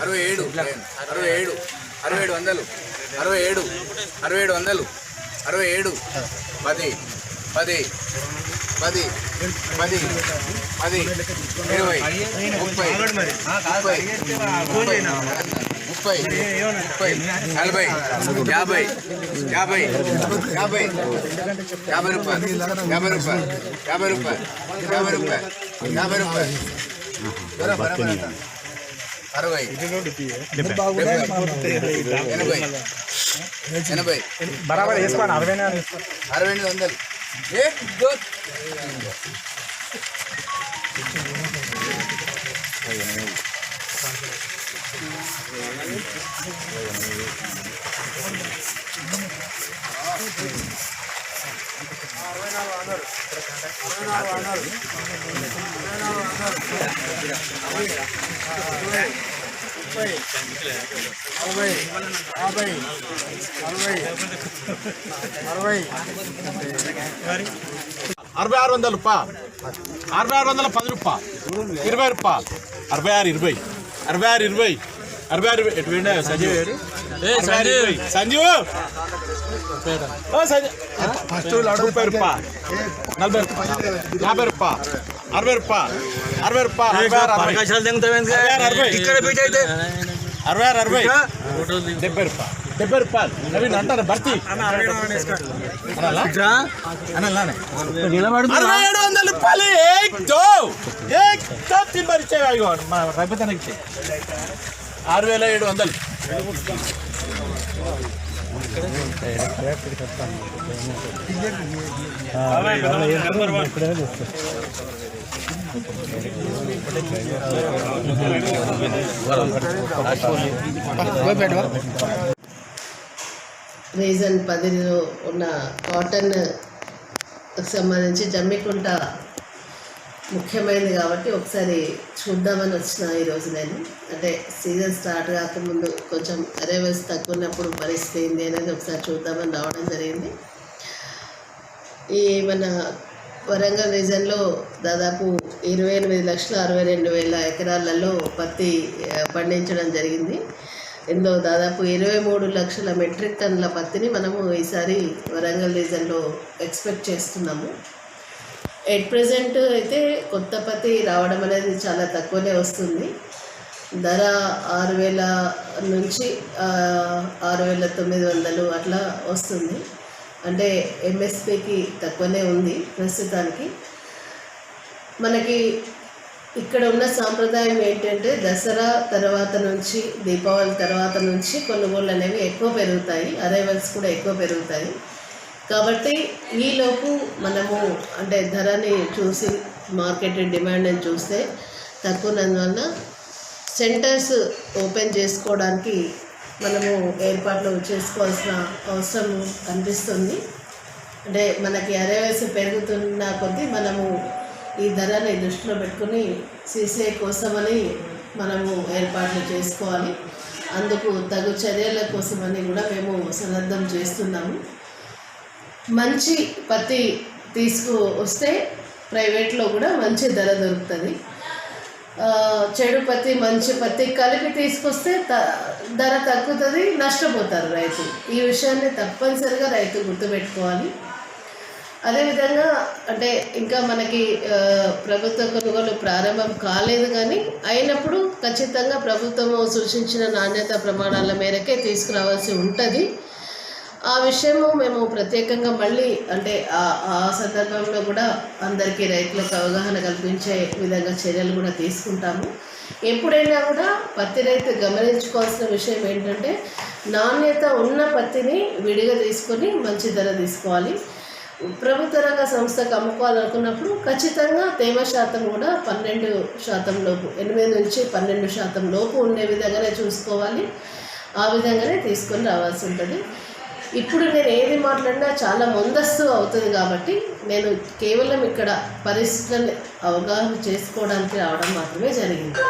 అరవై ఏడు అరవై ఏడు అరవై ఏడు వందలు అరవై ఏడు అరవై ఏడు వందలు అరవై ఏడు పది పది పది పది పది ఇరవై ముప్పై ముప్పై ముప్పై ముప్పై నలభై యాభై యాభై యాభై యాభై రూపాయలు యాభై రూపాయలు యాభై రూపాయలు యాభై రూపాయలు యాభై రూపాయలు. అరవై. డెబ్బై ఎనభై. ఎనభై. బరాబర్ వేసుకోండి అరవై అరవై ఎనిమిది వందలు. ఏ దో- అరవై యాభై అరవై అరవై అరవై ఆరు వందలు రూపా అరవై ఆరు వందల పది రూపా ఇరవై రూపా అరవై ఆరు ఇరవై. అరవై ఆరు ఇరవై. అరవై ఆరు ఇరవై. ఎటు సజీవ్ గారు? సంజీవ్. ఓ సంజీవ్! ఫస్ట్ ముప్పై రూపా నలభై రూపా యాభై రూపా అరవై రూపా అరవై రూపా అరవై ఆరు అరవై. డెబ్బై రూపాయలు. డెబ్బై రూపాయలు. నవీన్ అంటారు భర్తీ? అరవై ఏడు వందల రూపాయలు. ఆరు వేల ఏడు వందలు. రీజన్ పదిలో ఉన్న కాటన్ సంబంధించి జమ్మికుంట ముఖ్యమైనది కాబట్టి ఒకసారి చూద్దామని వచ్చిన ఈరోజు నేను. అంటే సీజన్ స్టార్ట్ కాకముందు కొంచెం అరైవల్స్ తక్కువ ఉన్నప్పుడు పరిస్థితి ఏంది అనేది ఒకసారి చూద్దామని రావడం జరిగింది. ఈ మన వరంగల్ రీజన్లో దాదాపు ఇరవై ఎనిమిది లక్షల అరవై రెండు వేల ఎకరాలలో పత్తి పండించడం జరిగింది. ఇందులో దాదాపు ఇరవై మూడు లక్షల మెట్రిక్ టన్నుల పత్తిని మనము ఈసారి వరంగల్ రీజన్లో ఎక్స్పెక్ట్ చేస్తున్నాము. ఎట్ ప్రజెంట్ అయితే కొత్త పత్తి రావడం అనేది చాలా తక్కువనే వస్తుంది. ధర ఆరు వేల నుంచి ఆరు వేల తొమ్మిది వందలు అట్లా వస్తుంది. అంటే ఎంఎస్పికి తక్కువనే ఉంది ప్రస్తుతానికి. మనకి ఇక్కడ ఉన్న సాంప్రదాయం ఏంటంటే దసరా తర్వాత నుంచి దీపావళి తర్వాత నుంచి కొనుగోళ్ళు అనేవి ఎక్కువ పెరుగుతాయి. అరైవల్స్ కూడా ఎక్కువ పెరుగుతాయి. కాబట్టి ఈలోపు మనము అంటే ధరని చూసి మార్కెట్ డిమాండ్ని చూస్తే తక్కువనందువల్ల సెంటర్స్ ఓపెన్ చేసుకోవడానికి మనము ఏర్పాట్లు చేసుకోవాల్సిన అవసరం కనిపిస్తుంది. అంటే మనకి అరేవయసు పెరుగుతున్న కొద్దీ మనము ఈ ధరని దృష్టిలో పెట్టుకుని సీసీఐ కోసమని మనము ఏర్పాట్లు చేసుకోవాలి. అందుకు తగు చర్యల కోసమని కూడా మేము సన్నద్ధం చేస్తున్నాము. మంచి పత్తి తీసుకు వస్తే ప్రైవేట్లో కూడా మంచి ధర దొరుకుతుంది. చెడు పత్తి మంచి పత్తి కలిపి తీసుకొస్తే త ధర తగ్గుతుంది నష్టపోతారు రైతు. ఈ విషయాన్ని తప్పనిసరిగా రైతు గుర్తుపెట్టుకోవాలి. అదేవిధంగా అంటే ఇంకా మనకి ప్రభుత్వ కొనుగోలు ప్రారంభం కాలేదు కానీ అయినప్పుడు ఖచ్చితంగా ప్రభుత్వము సూచించిన నాణ్యత ప్రమాణాల మేరకే తీసుకురావాల్సి ఉంటుంది. ఆ విషయము మేము ప్రత్యేకంగా మళ్ళీ అంటే ఆ ఆ సందర్భంలో కూడా అందరికీ రైతులకు అవగాహన కల్పించే విధంగా చర్యలు కూడా తీసుకుంటాము. ఎప్పుడైనా కూడా పత్తి రైతు గమనించుకోవాల్సిన విషయం ఏంటంటే నాణ్యత ఉన్న పత్తిని విడిగా తీసుకొని మంచి ధర తీసుకోవాలి. ప్రభుత్వ రంగ సంస్థకు అమ్ముకోవాలనుకున్నప్పుడు ఖచ్చితంగా తేమ శాతం కూడా పన్నెండు శాతం లోపు ఎనిమిది నుంచి పన్నెండు శాతం లోపు ఉండే విధంగానే చూసుకోవాలి. ఆ విధంగానే తీసుకొని రావాల్సి ఉంటుంది. ఇప్పుడు నేను ఏది మాట్లాడినా చాలా ముందస్తు అవుతుంది కాబట్టి నేను కేవలం ఇక్కడ పరిస్థితులను అవగాహన చేసుకోవడానికి రావడం మాత్రమే జరిగింది.